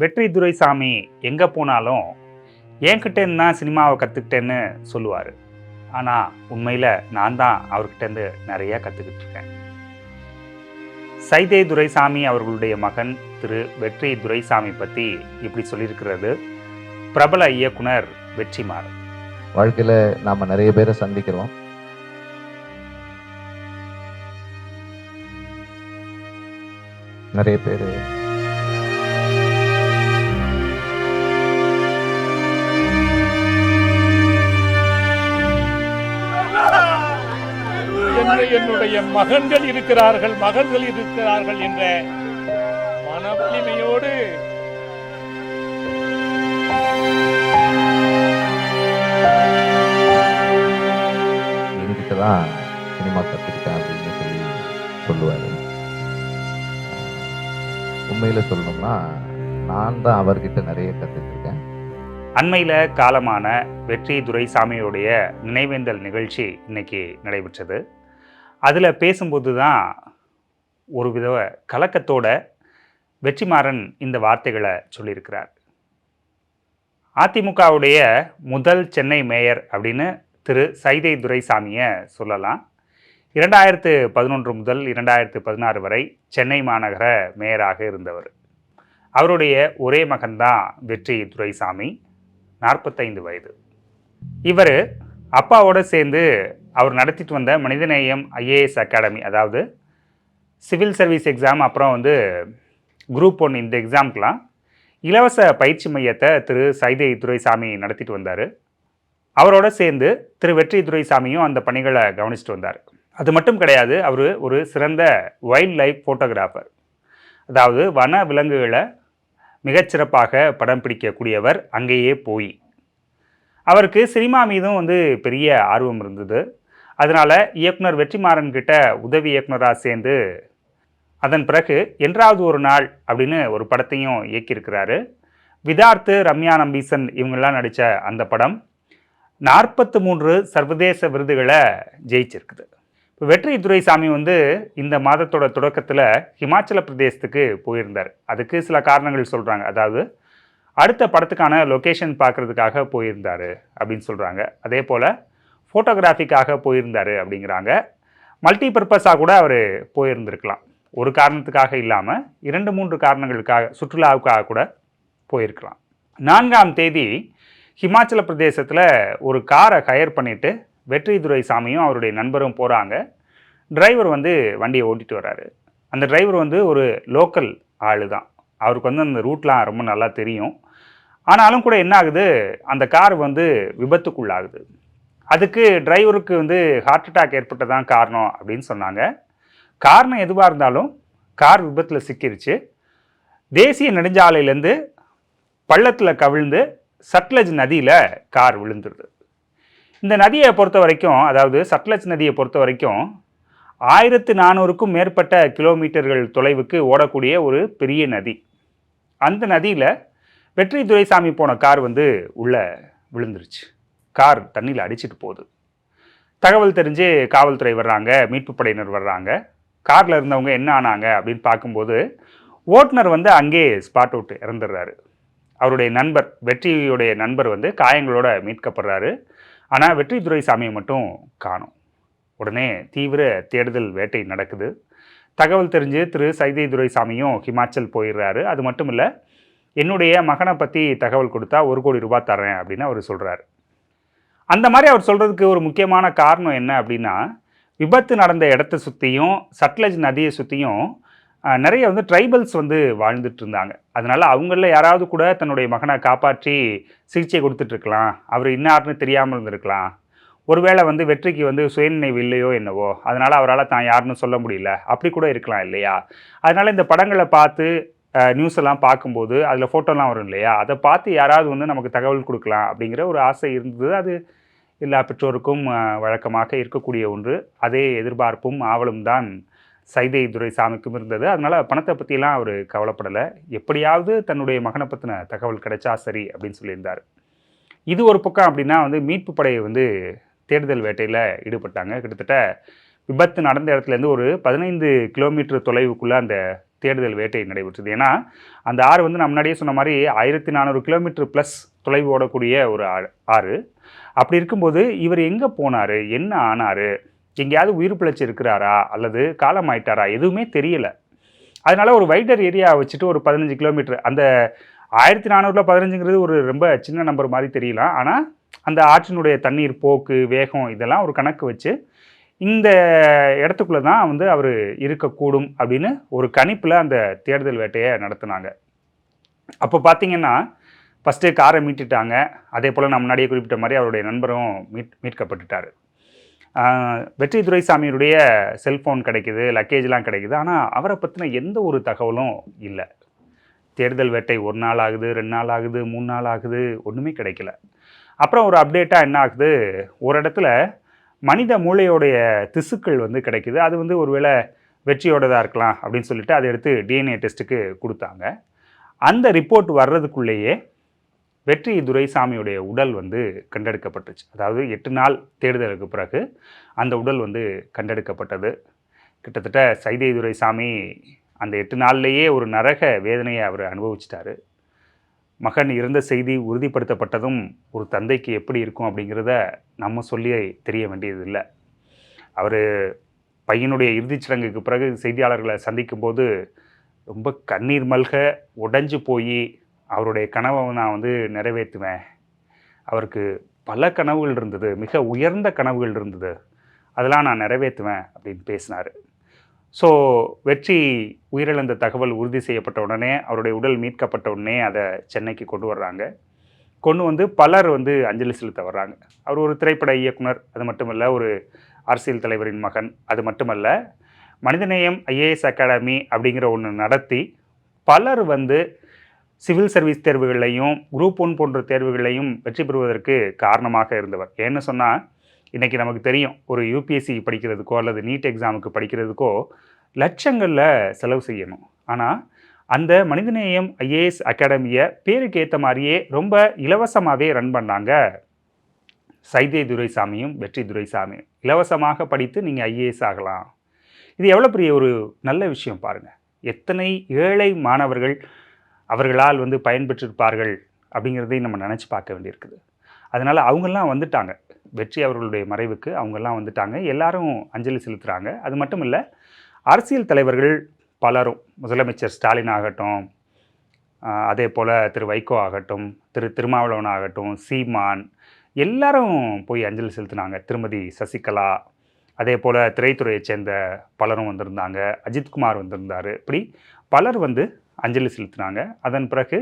வெற்றி துரைசாமி எங்கே போனாலும் என்கிட்டேருந்து தான் சினிமாவை கற்றுக்கிட்டேன்னு சொல்லுவார். ஆனால் உண்மையில் நான் தான் அவர்கிட்டேருந்து நிறையா கற்றுக்கிட்டு இருக்கேன். சைதே துரைசாமி அவர்களுடைய மகன் திரு வெற்றி துரைசாமி பற்றி இப்படி சொல்லியிருக்கிறது. பிரபல இயக்குனர் வெற்றிமார் வாழ்க்கையில் நாம் நிறைய பேரை சந்திக்கிறோம். நிறைய பேர் என்னுடைய மகன்கள் இருக்கிறார்கள் மகன்கள் இருக்கிறார்கள் என்ற மன வலிமையோடு தான் சினிமா கற்றுக்கிட்டேன் அப்படின்னு சொல்லி சொல்லுவார். உண்மையில் சொல்லணும்னா நான் தான் அவர்கிட்ட நிறைய கற்றுக்கிருக்கேன் அண்மையில் காலமான வெற்றி துரைசாமியுடைய நினைவேந்தல் நிகழ்ச்சி இன்னைக்கு நடைபெற்றது. அதில் பேசும்போது தான் ஒரு வித கலக்கத்தோட வெற்றிமாறன் இந்த வார்த்தைகளை சொல்லியிருக்கிறார். அதிமுகவுடைய முதல் சென்னை மேயர் அப்படின்னு திரு சைதை துரைசாமியை சொல்லலாம். இரண்டாயிரத்து பதினொன்று முதல் இரண்டாயிரத்து பதினாறு வரை சென்னை மாநகர மேயராக இருந்தவர். அவருடைய ஒரே மகன்தான் வெற்றி துரைசாமி நாற்பத்தைந்து வயது. இவர் அப்பாவோடு சேர்ந்து அவர் நடத்திட்டு வந்த மனிதநேயம் ஐஏஎஸ் அகாடமி அதாவது சிவில் சர்வீஸ் எக்ஸாம் அப்புறம் வந்து குரூப் ஒன் இந்த எக்ஸாம்க்கெலாம் இலவச பயிற்சி மையத்தை திரு சைதை துரைசாமி நடத்திட்டு வந்தார். அவரோட சேர்ந்து திரு வெற்றி துரைசாமியும் அந்த பணிகளை கவனிச்சிட்டு வந்தார். அது மட்டும் கிடையாது அவர் ஒரு சிறந்த வைல்ட் லைஃப் ஃபோட்டோகிராஃபர் அதாவது வன விலங்குகளை மிகச்சிறப்பாக படம் பிடிக்கக்கூடியவர் அங்கேயே போய். அவருக்கு சினிமா மீதும் வந்து பெரிய ஆர்வம் இருந்தது. அதனால் இயக்குனர் வெற்றிமாறன் கிட்ட உதவி இயக்குனராக சேர்ந்து அதன் பிறகு என்றாவது ஒரு நாள் அப்படின்னு ஒரு படத்தையும் இயக்கியிருக்கிறாரு. விதார்த்து ரம்யா நம்பீசன் இவங்கெல்லாம் நடித்த அந்த படம் நாற்பத்து மூன்று சர்வதேச விருதுகளை ஜெயிச்சிருக்குது. இப்போ வெற்றி துரைசாமி வந்து இந்த மாதத்தோட தொடக்கத்தில் ஹிமாச்சல பிரதேசத்துக்கு போயிருந்தார். அதுக்கு சில காரணங்கள் சொல்கிறாங்க அதாவது அடுத்த படத்துக்கான லொக்கேஷன் பார்க்குறதுக்காக போயிருந்தார் அப்படின்னு சொல்கிறாங்க அதே போல் ஃபோட்டோகிராஃபிக்காக போயிருந்தார் அப்படிங்கிறாங்க. மல்டி பர்பஸாக கூட அவர் போயிருந்திருக்கலாம். ஒரு காரணத்துக்காக இல்லாமல் இரண்டு மூன்று காரணங்களுக்காக சுற்றுலாவுக்காக கூட போயிருக்கலாம். நான்காம் தேதி ஹிமாச்சல பிரதேசத்தில் ஒரு காரை ஹயர் பண்ணிவிட்டு வெற்றி துரைசாமியும் அவருடைய நண்பரும் போகிறாங்க டிரைவர் வந்து வண்டியை ஓட்டிட்டு வர்றாரு. அந்த டிரைவர் வந்து ஒரு லோக்கல் ஆளு தான் அவருக்கு வந்து அந்த ரூட்லாம் ரொம்ப நல்லா தெரியும். ஆனாலும் கூட என்ன ஆகுது? அந்த கார் வந்து விபத்துக்குள்ளாகுது. அதுக்கு டிரைவருக்கு வந்து ஹார்ட் அட்டாக் ஏற்பட்டதான் காரணம் அப்படின்னு சொன்னாங்க. காரணம் எதுவாக இருந்தாலும் கார் விபத்தில் சிக்கிருச்சு. தேசிய நெடுஞ்சாலையிலேருந்து பள்ளத்தில் கவிழ்ந்து சட்லஜ் நதியில் கார் விழுந்துடுது இந்த நதியை பொறுத்த வரைக்கும் அதாவது சட்லஜ் நதியை பொறுத்த வரைக்கும் ஆயிரத்து நானூறுக்கும் மேற்பட்ட கிலோமீட்டர்கள் தொலைவுக்கு ஓடக்கூடிய ஒரு பெரிய நதி. அந்த நதியில் வெற்றி துரைசாமி போன கார் வந்து உள்ளே விழுந்துருச்சு. கார் தண்ணியில் அடிச்சிட்டு போகுது. தகவல் தெரிஞ்சு காவல்துறை வர்றாங்க மீட்பு படையினர் வர்றாங்க. காரில் இருந்தவங்க என்ன ஆனாங்க அப்படின்னு பார்க்கும்போது ஓட்டுநர் வந்து அங்கேயே ஸ்பாட் அவுட் இறந்துடுறாரு. அவருடைய நண்பர் வெற்றியுடைய நண்பர் வந்து காயங்களோட மீட்கப்படுறாரு. ஆனால் வெற்றி துரைசாமியை மட்டும் காணும். உடனே தீவிர தேடுதல் வேட்டை நடக்குது. தகவல் தெரிஞ்சு திரு. சைதை துரைசாமியும் ஹிமாச்சல் போயிடுறாரு. அது மட்டும் இல்லை என்னுடைய மகனை பற்றி தகவல் கொடுத்தா ஒரு கோடி ரூபாய் தரேன் அப்படின்னு அவர் சொல்கிறாரு அந்த மாதிரி அவர் சொல்கிறதுக்கு ஒரு முக்கியமான காரணம் என்ன அப்படின்னா விபத்து நடந்த இடத்த சுற்றியும் சட்லஜ் நதியை சுற்றியும் நிறைய வந்து ட்ரைபல்ஸ் வந்து வாழ்ந்துட்டு இருந்தாங்க. அதனால அவங்களில் யாராவது கூட தன்னுடைய மகனை காப்பாற்றி சிகிச்சை கொடுத்துட்ருக்கலாம் அவர் இன்னார்னு தெரியாமல் இருந்திருக்கலாம். ஒருவேளை வந்து வெற்றிக்கு வந்து சுயநினைவு இல்லையோ என்னவோ அதனால் அவரால் தான் யாருன்னு சொல்ல முடியல. அப்படி கூட இருக்கலாம் இல்லையா? அதனால் இந்த படங்களை பார்த்து நியூஸ் எல்லாம் பார்க்கும்போது அதில் ஃபோட்டோலாம் வரும் இல்லையா? அதை பார்த்து யாராவது வந்து நமக்கு தகவல் கொடுக்கலாம் அப்படிங்கிற ஒரு ஆசை இருந்தது. அது எல்லா பெற்றோருக்கும் வழக்கமாக இருக்கக்கூடிய ஒன்று. அதே எதிர்பார்ப்பும் ஆவலும் தான் சைதை துரைசாமிக்கும் இருந்தது. அதனால் பணத்தை பற்றிலாம் அவர் கவலைப்படலை. எப்படியாவது தன்னுடைய மகனை பற்றின தகவல் கிடைச்சா சரி அப்படின்னு சொல்லியிருந்தார். இது ஒரு பக்கம் அப்படின்னா வந்து மீட்பு படை வந்து தேடுதல் வேட்டையில் ஈடுபட்டாங்க. கிட்டத்தட்ட விபத்து நடந்த இடத்துலேருந்து ஒரு பதினைந்து கிலோமீட்டர் தொலைவுக்குள்ளே அந்த தேடுதல் வேட்டை நடைபெற்றது. ஏன்னா அந்த ஆறு வந்து நான் முன்னாடியே சொன்ன மாதிரி ஆயிரத்தி நானூறு கிலோமீட்டர் ப்ளஸ் தொலைவு ஓடக்கூடிய ஒரு ஆறு ஆறு. அப்படி இருக்கும்போது இவர் எங்கே போனார்? என்ன ஆனார்? எங்கேயாவது உயிர் பிழைச்சி இருக்கிறாரா அல்லது காலமாயிட்டாரா எதுவுமே தெரியல. அதனால ஒரு வைடர் ஏரியா வச்சுட்டு ஒரு பதினஞ்சு கிலோமீட்டர் அந்த ஆயிரத்தி நானூறுல பதினஞ்சுங்கிறது ஒரு ரொம்ப சின்ன நம்பர் மாதிரி தெரியலாம் ஆனால் அந்த ஆற்றினுடைய தண்ணீர் போக்கு வேகம் இதெல்லாம் ஒரு கணக்கு வச்சு இந்த இடத்துக்குள்ளே தான் வந்து அவர் இருக்கக்கூடும் அப்படின்னு ஒரு கணிப்பில் அந்த தேடுதல் வேட்டையை நடத்துனாங்க. அப்போ பார்த்தீங்கன்னா ஃபஸ்ட்டு காரை மீட்டுட்டாங்க. அதே போல் நான் முன்னாடியே குறிப்பிட்ட மாதிரி அவருடைய நண்பரும் மீட் மீட்கப்பட்டுட்டார். வெற்றி துரைசாமியுடைய செல்ஃபோன் கிடைக்குது லக்கேஜ்லாம் கிடைக்குது. ஆனால் அவரை பற்றின எந்த ஒரு தகவலும் இல்லை. தேர்தல் வேட்டை ஒரு நாள் ஆகுது ரெண்டு நாள் ஆகுது மூணு நாள் ஆகுது ஒன்றுமே கிடைக்கல. அப்புறம் ஒரு அப்டேட்டாக என்ன ஆகுது? ஒரு இடத்துல மனித மூளையோடைய திசுக்கள் வந்து கிடைக்குது. அது வந்து ஒருவேளை வெற்றியோடதாக இருக்கலாம் அப்படின்னு சொல்லிட்டு அதை எடுத்து டிஎன்ஏ டெஸ்ட்டுக்கு கொடுத்தாங்க. அந்த ரிப்போர்ட் வர்றதுக்குள்ளேயே வெற்றி துரைசாமியுடைய உடல் வந்து கண்டெடுக்கப்பட்டுச்சு. அதாவது எட்டு நாள் தேடுதலுக்கு பிறகு அந்த உடல் வந்து கண்டெடுக்கப்பட்டது. கிட்டத்தட்ட சைதை துரைசாமி அந்த எட்டு நாள்லேயே ஒரு நரக வேதனையை அவர் அனுபவிச்சிட்டாரு. மகன் இறந்த செய்தி உறுதிப்படுத்தப்பட்டதும் ஒரு தந்தைக்கு எப்படி இருக்கும் அப்படிங்கிறத நம்ம சொல்லி தெரிய வேண்டியதில்லை. அவர் பையனுடைய இறுதிச் சடங்குக்கு பிறகு செய்தியாளர்களை சந்திக்கும்போது ரொம்ப கண்ணீர் மல்க உடைஞ்சு போய் அவருடைய கனவை நான் வந்து நிறைவேற்றுவேன். அவருக்கு பல கனவுகள் இருந்தது மிக உயர்ந்த கனவுகள் இருந்தது. அதெல்லாம் நான் நிறைவேற்றுவேன் அப்படின்னு பேசினார். ஸோ வெற்றி உயிரிழந்த தகவல் உறுதி செய்யப்பட்ட உடனே அவருடைய உடல் மீட்கப்பட்ட உடனே அதை சென்னைக்கு கொண்டு வர்றாங்க. கொண்டு வந்து பலர் வந்து அஞ்சலி செலுத்த வர்றாங்க. அவர் ஒரு திரைப்பட இயக்குனர் அது மட்டுமல்ல ஒரு அரசியல் தலைவரின் மகன் அது மட்டுமல்ல மனிதநேயம் ஐஏஎஸ் அகாடமி அப்படிங்கிற ஒன்று நடத்தி பலர் வந்து சிவில் சர்வீஸ் தேர்வுகளையும் குரூப் ஒன் போன்ற தேர்வுகளையும் வெற்றி பெறுவதற்கு காரணமாக இருந்தவர். ஏன்னு சொன்னால் இன்றைக்கி நமக்கு தெரியும் ஒரு யூபிஎஸ்சி படிக்கிறதுக்கோ அல்லது நீட் எக்ஸாமுக்கு படிக்கிறதுக்கோ லட்சங்களில் செலவு செய்யணும். ஆனால் அந்த மனிதநேயம் ஐஏஎஸ் அகாடமியை பேருக்கு ஏற்ற மாதிரியே ரொம்ப இலவசமாகவே ரன் பண்ணாங்க சைதே துரைசாமியும் வெற்றி துரைசாமியும். இலவசமாக படித்து நீங்கள் ஐஏஎஸ் ஆகலாம். இது எவ்வளோ பெரிய ஒரு நல்ல விஷயம் பாருங்கள் எத்தனை ஏழை மாணவர்கள் அவர்களால் வந்து பயன்பெற்றிருப்பார்கள் அப்படிங்கிறதையும் நம்ம நினச்சி பார்க்க வேண்டியிருக்குது. அதனால் அவங்கெல்லாம் வந்துட்டாங்க. வெற்றி அவர்களுடைய மறைவுக்கு அவங்கெல்லாம் வந்துட்டாங்க. எல்லாரும் அஞ்சலி செலுத்துகிறாங்க அது மட்டும் இல்லை அரசியல் தலைவர்கள் பலரும் முதலமைச்சர் ஸ்டாலின் ஆகட்டும் அதே போல் திரு வைகோ ஆகட்டும் திரு திருமாவளவன் ஆகட்டும் சீமான் எல்லாரும் போய் அஞ்சலி செலுத்தினாங்க. திருமதி சசிகலா அதே போல் திரைத்துறையைச் சேர்ந்த பலரும் வந்திருந்தாங்க. அஜித்குமார் வந்திருந்தார். இப்படி பலர் வந்து அஞ்சலி செலுத்தினாங்க. அதன் பிறகு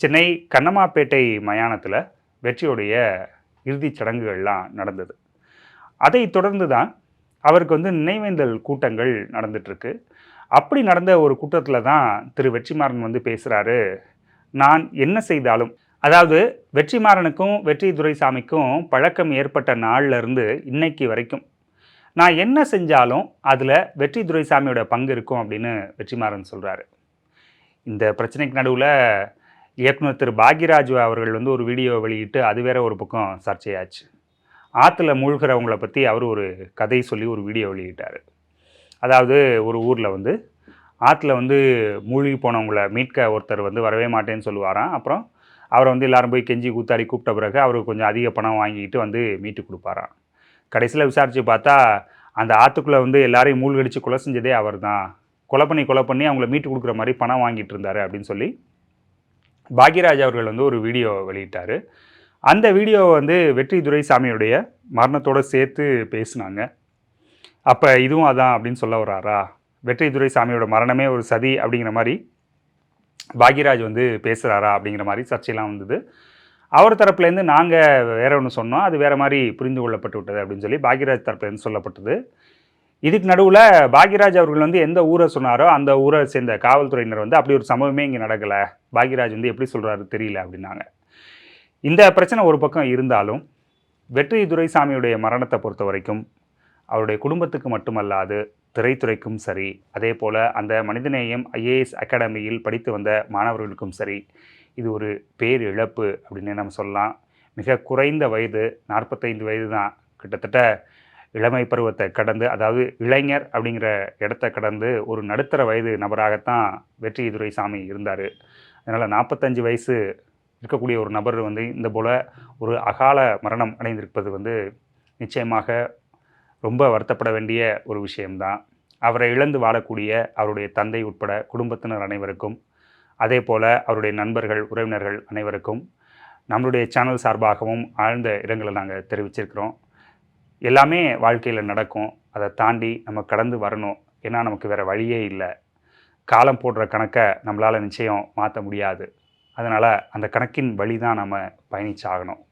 சென்னை கண்ணமாப்பேட்டை மயானத்தில் வெற்றியுடைய இறுதிச் சடங்குகள்லாம் நடந்தது. அதை தொடர்ந்து தான் அவருக்கு வந்து நினைவேந்தல் கூட்டங்கள் நடந்துட்டுருக்கு. அப்படி நடந்த ஒரு கூட்டத்தில் தான் திரு வெற்றிமாறன் வந்து பேசுகிறாரு நான் என்ன செய்தாலும் அதாவது வெற்றிமாறனுக்கும் வெற்றி துரைசாமிக்கும் பழக்கம் ஏற்பட்ட நாள்லேருந்து இன்னைக்கு வரைக்கும் நான் என்ன செஞ்சாலும் அதில் வெற்றி துரைசாமியோட பங்கு இருக்கும் அப்படின்னு வெற்றிமாறன் சொல்கிறாரு இந்த பிரச்சனைக்கு நடுவில் இயக்குனர் திரு. பாக்யராஜ் அவர்கள் வந்து ஒரு வீடியோ வெளியிட்டு அது வேற ஒரு பக்கம் சர்ச்சையாச்சு. ஆற்றுல மூழ்கிறவங்கள பற்றி அவர் ஒரு கதை சொல்லி ஒரு வீடியோ வெளியிட்டார். அதாவது ஒரு ஊரில் வந்து ஆற்றுல வந்து மூழ்கி போனவங்கள மீட்க ஒருத்தர் வந்து வரவே மாட்டேன்னு சொல்லுவாராம். அப்புறம் அவரை வந்து எல்லாரும் போய் கெஞ்சி கூத்தாடி கூப்பிட்ட பிறகு அவருக்கு கொஞ்சம் அதிக பணம் வாங்கிட்டு வந்து மீட்டு கொடுப்பாராம். கடைசியில் விசாரித்து பார்த்தா அந்த ஆற்றுக்குள்ளே வந்து எல்லாரையும் மூழ்கடிச்சு கொலை செஞ்சதே அவர் தான் கொலை பண்ணி கொலை பண்ணி அவங்கள மீட்டு கொடுக்குற மாதிரி பணம் வாங்கிட்டு இருந்தார் அப்படின்னு சொல்லி பாக்யராஜ் அவர்கள் வந்து ஒரு வீடியோ வெளியிட்டார். அந்த வீடியோவை வந்து வெற்றி துரைசாமியுடைய மரணத்தோடு சேர்த்து பேசினாங்க. அப்போ இதுவும் அதான் அப்படின்னு சொல்ல வர்றாரா? வெற்றி துரைசாமியோட மரணமே ஒரு சதி அப்படிங்கிற மாதிரி பாக்யராஜ் வந்து பேசுகிறாரா அப்படிங்கிற மாதிரி சர்ச்சையெல்லாம் வந்தது. அவர் தரப்புலேருந்து நாங்கள் வேற ஒன்று சொன்னோம். அது வேறு மாதிரி புரிந்து கொள்ளப்பட்டு விட்டது அப்படின்னு சொல்லி பாக்யராஜ் தரப்புலேருந்து சொல்லப்பட்டது. இதுக்கு நடுவில் பாக்யராஜ் அவர்கள் வந்து எந்த ஊரை சொன்னாரோ அந்த ஊரை சேர்ந்த காவல்துறையினர் வந்து அப்படி ஒரு சம்பவமே இங்கே நடக்கலை. பாக்யராஜ் வந்து எப்படி சொல்கிறாரு தெரியல அப்படின்னாங்க. இந்த பிரச்சனை ஒரு பக்கம் இருந்தாலும் வெற்றி துரைசாமியுடைய மரணத்தை பொறுத்த வரைக்கும் அவருடைய குடும்பத்துக்கு மட்டுமல்லாது திரைத்துறைக்கும் சரி அதே போல் அந்த மனிதநேயம் ஐஏஎஸ் அகாடமியில் படித்து வந்த மாணவர்களுக்கும் சரி இது ஒரு பேரிழப்பு அப்படின்னு நம்ம சொல்லலாம். மிக குறைந்த வயது நாற்பத்தைந்து வயது தான் கிட்டத்தட்ட இளமை பருவத்தை கடந்து அதாவது இளைஞர் அப்படிங்கிற இடத்த கடந்து ஒரு நடுத்தர வயது நபராகத்தான் வெற்றி துரைசாமி இருந்தார். அதனால் நாற்பத்தஞ்சு வயசு இருக்கக்கூடிய ஒரு நபர் வந்து இந்த போல் ஒரு அகால மரணம் அடைந்திருப்பது வந்து நிச்சயமாக ரொம்ப வருத்தப்பட வேண்டிய ஒரு விஷயம்தான். அவரை இழந்து வாழக்கூடிய அவருடைய தந்தை உட்பட குடும்பத்தினர் அனைவருக்கும் அதே போல் அவருடைய நண்பர்கள் உறவினர்கள் அனைவருக்கும் நம்மளுடைய சேனல் சார்பாகவும் ஆழ்ந்த இடங்களை நாங்கள் தெரிவிச்சிருக்கிறோம். எல்லாமே வாழ்க்கையில் நடக்கும். அதை தாண்டி நம்ம கடந்து வரணும். ஏன்னா நமக்கு வேறு வழியே இல்லை. காலம் போடுற கணக்கை நம்மளால் நிச்சயம் மாற்ற முடியாது. அதனால் அந்த கணக்கின் வழி தான் நம்ம பயணிச்சாகணும்.